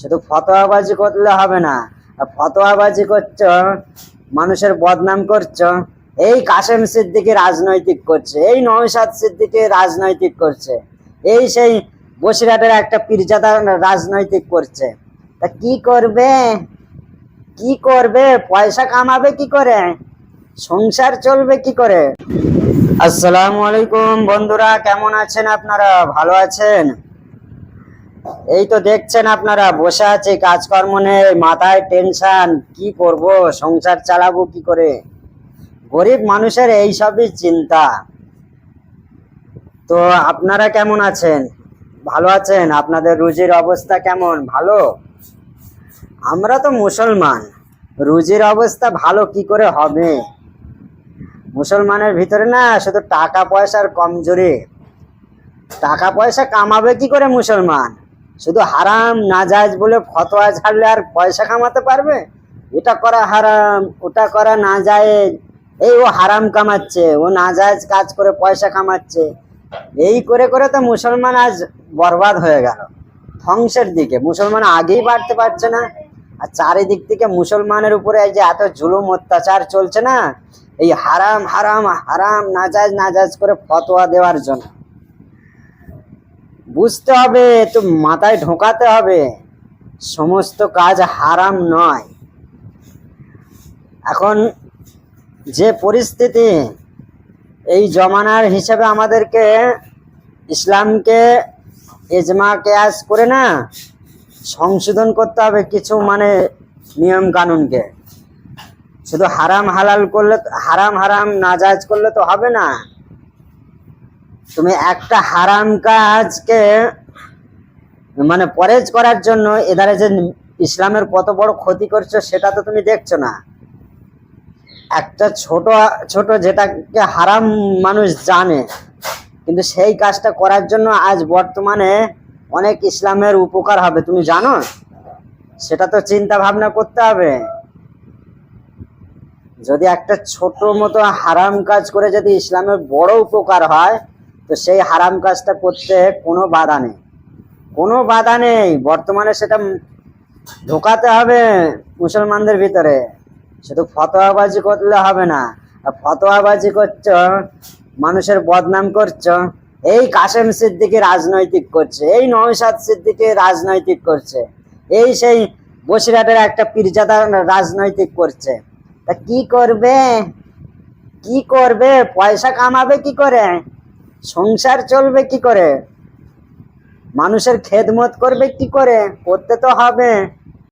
শুধু ফতোয়াবাজি করলে হবে না। ফতোয়াবাজি করছ, মানুষের বদনাম করছ, এই কাশেম সিদ্দিকি রাজনৈতিক করছে, এই নৌসাদ সিদ্দিকি রাজনৈতিক করছে, এই সেই বসিরহাটের একটা পীরজাদা রাজনৈতিক করছে। তা কি করবে? কি করবে? পয়সা কামাবে কি করে? সংসার চলবে কি করে? আসসালামু আলাইকুম বন্ধুরা, কেমন আছেন আপনারা? ভালো আছেন? এই তো দেখছেন আপনারা, বসে আছে, কাজকর্ম নেই, মাথায় টেনশন কি করব, সংসার চালাবো কি করে? গরিব মানুষের এই সবই চিন্তা। তো আপনারা কেমন আছেন? ভালো আছেন? আপনাদের রুজির অবস্থা কেমন? ভালো? আমরা তো মুসলমান। রুজির অবস্থা ভালো কি করে হবে? মুসলমানের ভিতরে না শুধু টাকা পয়সার কমজোরি। টাকা পয়সা কামাবে কি করে মুসলমান? শুধু হারাম, নাজায়জ বলে ফতোয়া ছাড়লে আর পয়সা কামাতে পারবে? এটা করা হারাম, ওটা করা না যায় এই ও হারাম কামাচ্ছে, ও নাজায়জ কাজ করে পয়সা কামাচ্ছে। এই করে করে তো মুসলমান আজ বরবাদ হয়ে গেল। ধ্বংসের দিকে, মুসলমান আগেই বাড়তে পারছে না। আর চারিদিক থেকে মুসলমানের উপরে এই যে এত জুলুম, অত্যাচার চলছে না, এই হারাম হারাম হারাম নাজাজ নাজাজ করে ফতোয়া দেওয়ার জন্য। বুঝতে হবে, তো মাথায় ঢোকাতে হবে। সমস্ত কাজ হারাম নয়। এখন যে পরিস্থিতি, এই জমানার হিসাবে আমাদেরকে ইসলামকে এজমা কেয়াস করে না, সংশোধন করতে হবে কিছু মানে নিয়ম কানুনকে শুধু হারাম হালাল করলে, হারাম হারাম নাজাজ করলে তো হবে না। তুমি একটা হারাম কাজকে মানে পরেজ করার জন্য এধারে যে ইসলামের কত বড় ক্ষতি করছ সেটা তো তুমি দেখছ না। একটা ছোট ছোট যেটাকে হারাম মানুষ জানে, কিন্তু সেই কাজটা করার জন্য আজ বর্তমানে অনেক ইসলামের উপকার হবে। তুমি জানো? সেটা তো চিন্তা ভাবনা করতে হবে। যদি একটা ছোট মতো হারাম কাজ করে যদি ইসলামের বড় উপকার হয় তো সেই হারাম কাজটা করতে কোনো বাধা নেই। কোনো বাধা নেই। বর্তমানে সেটা ঢোকাতে হবে মুসলমানদের ভিতরে। শুধু ফতোয়াবাজি করলে হবে না। ফতোয়াবাজি করছ, মানুষের বদনাম করছ, এই কাশেম সিদ্দিকি রাজনৈতিক করছে, এই নৌসাদ সিদ্দিকি রাজনৈতিক করছে, এই সেই বসিরহাটের একটা পীরজাদা রাজনৈতিক করছে। তা কি করবে? কি করবে? পয়সা কামাবে কি করে? সংসার চলবে কি করে? মানুষের খেদমত করবে কি করে? করতে তো হবে।